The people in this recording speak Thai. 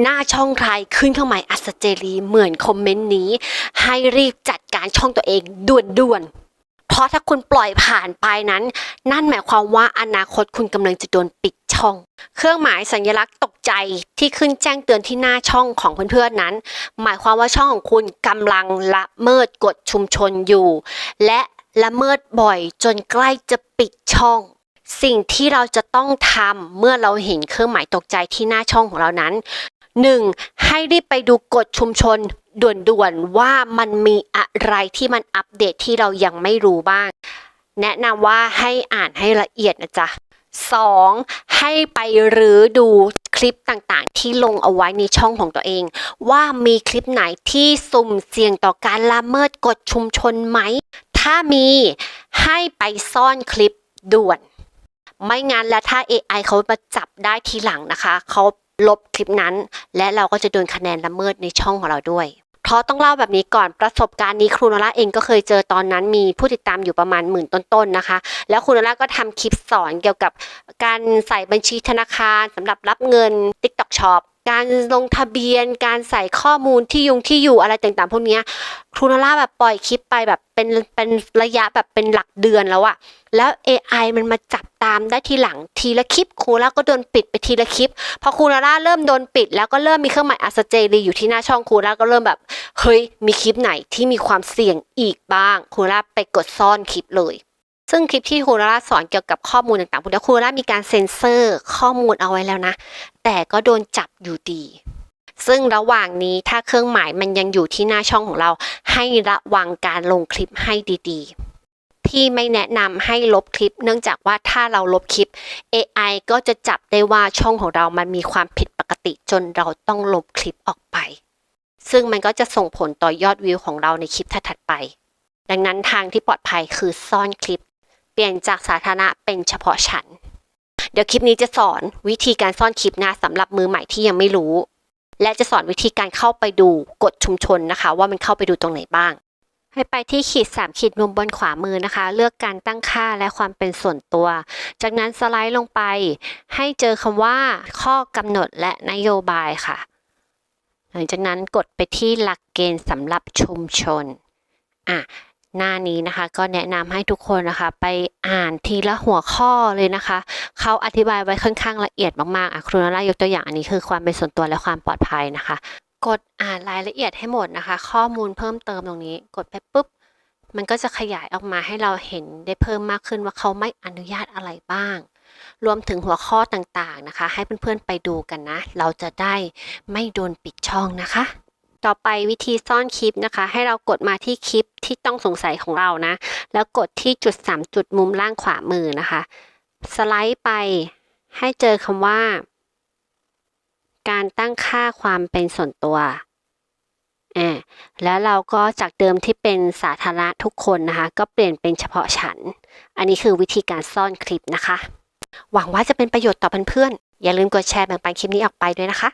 หน้าช่องใครขึ้นเครื่องหมายอัศเจรีเหมือนคอมเมนต์นี้ ให้รีบจัดการช่องตัวเองด่วนๆเพราะถ้าคุณปล่อยผ่านไปนั้น นั่นหมายความว่าอนาคตคุณกำลังจะโดนปิดช่อง เครื่องหมายสัญลักษณ์ตกใจที่ขึ้นแจ้งเตือนที่หน้าช่องของเพื่อนๆนั้น หมายความว่าช่องของคุณกำลังละเมิดกฎชุมชนอยู่ และละเมิดบ่อยจนใกล้จะปิดช่อง สิ่งที่เราจะต้องทำเมื่อเราเห็นเครื่องหมายตกใจที่หน้าช่องของเรานั้น 1. ให้รีบไปดูกฎชุมชนด่วนๆว่ามันมีอะไรที่มันอัปเดตที่เรายังไม่รู้บ้าง แนะนำว่าให้อ่านให้ละเอียดนะจ๊ะ 2. ให้ไปรื้อดูคลิปต่างๆ ที่ลงเอาไว้ในช่องของตัวเอง ว่ามีคลิปไหนที่สุ่มเสี่ยงต่อการละเมิดกฎชุมชนไหม ถ้ามีให้ไปซ่อนคลิปด่วน ไม่งั้นแล้วถ้า AI เขามาจับได้ทีหลังนะคะ เขาลบคลิปนั้น และเราก็จะโดนคะแนนละเมิดในช่องของเราด้วยเพราะต้องเล่าแบบนี้ก่อนประสบการณ์นี้ครูนล่าเองก็เคยเจอตอนนั้นมีผู้ติดตามอยู่ประมาณหมื่นต้นๆนะคะ แล้วครูนล่าก็ทำคลิปสอนเกี่ยวกับการใส่บัญชีธนาคารสำหรับรับเงิน TikTok Shop การลงทะเบียน การใส่ข้อมูลที่ยุงที่อยู่อะไรต่างๆพวกนี้ครูนล่าแบบปล่อยคลิปไปแบบเป็นเป็นระยะแบบเป็นหลักเดือนแล้วอะแล้ว AI มันมาจับตามได้ทีหลังทีละคลิปครูนล่าก็โดนปิดไปทีละคลิป พอครูนาร่าเริ่มโดนปิด แล้วก็เริ่มมีเครื่องหมายอัสเจรีอยู่ที่หน้าช่องครูนาร่าก็เริ่มแบบเฮ้ยมีคลิปไหนที่มีความเสี่ยงอีกบ้างครูนาร่าไปกดซ่อนคลิปเลย ซึ่งคลิปที่ครูนาร่าสอนเกี่ยวกับข้อมูลต่างๆพวกนี้ครูนาร่ามีการเซ็นเซอร์ข้อมูลเอาไว้แล้วนะ แต่ก็โดนจับอยู่ดี ซึ่งระหว่างนี้ถ้าเครื่องหมายมันยังอยู่ที่หน้าช่องของเรา ให้ระวังการลงคลิปให้ดีๆพี่ไม่แนะนำให้ลบคลิป เนื่องจากว่าถ้าเราลบคลิป AI ก็จะจับได้ว่าช่องของเรามันมีความผิดปกติจนเราต้องลบคลิปออกไป ซึ่งมันก็จะส่งผลต่อยอดวิวของเราในคลิปถัดๆไปดังนั้นทางที่ปลอดภัยคือซ่อนคลิป เปลี่ยนจากสาธารณะเป็นเฉพาะฉัน เดี๋ยวคลิปนี้จะสอนวิธีการซ่อนคลิปนะสำหรับมือใหม่ที่ยังไม่รู้ และจะสอนวิธีการเข้าไปดูกฎชุมชนนะคะ ว่ามันเข้าไปดูตรงไหนบ้าง ให้ไปที่ขีด 3 ขีดมุมบนขวามือนะคะ เลือกการตั้งค่าและความเป็นส่วนตัว จากนั้นสไลด์ลงไป ให้เจอคำว่า ข้อกำหนดและนโยบายค่ะ หลังจากนั้นกดไปที่หลักเกณฑ์สำหรับชุมชนอะ หน้านี้นะคะ ก็แนะนำให้ทุกคนนะคะ ไปอ่านทีละหัวข้อเลยนะคะ เขาอธิบายไว้ค่อนข้างละเอียดมากๆอะครูนาร่ายกตัวอย่างอันนี้คือความเป็นส่วนตัวและความปลอดภัยนะคะ กดอ่านรายละเอียดให้หมดนะคะ ข้อมูลเพิ่มเติมตรงนี้ กดไปปุ๊บมันก็จะขยายออกมาให้เราเห็นได้เพิ่มมากขึ้นว่าเขาไม่อนุญาตอะไรบ้าง รวมถึงหัวข้อต่างๆนะคะ ให้เพื่อนๆไปดูกันนะ เราจะได้ไม่โดนปิดช่องนะคะ ต่อไปวิธีซ่อนคลิปนะคะ ให้เรากดมาที่คลิปที่ต้องสงสัยของเรานะ แล้วกดที่จุด 3 จุดมุมล่างขวามือนะคะ สไลด์ไปให้เจอคำว่า การตั้งค่าความเป็นส่วนตัวอ่าแล้วเราก็จากเดิมที่เป็นสาธารณะทุกคนนะคะ ก็เปลี่ยนเป็นเฉพาะฉัน อันนี้คือวิธีการซ่อนคลิปนะคะ หวังว่าจะเป็นประโยชน์ต่อเพื่อนๆอย่าลืมกดแชร์แบ่งปันคลิปนี้ออกไปด้วยนะคะ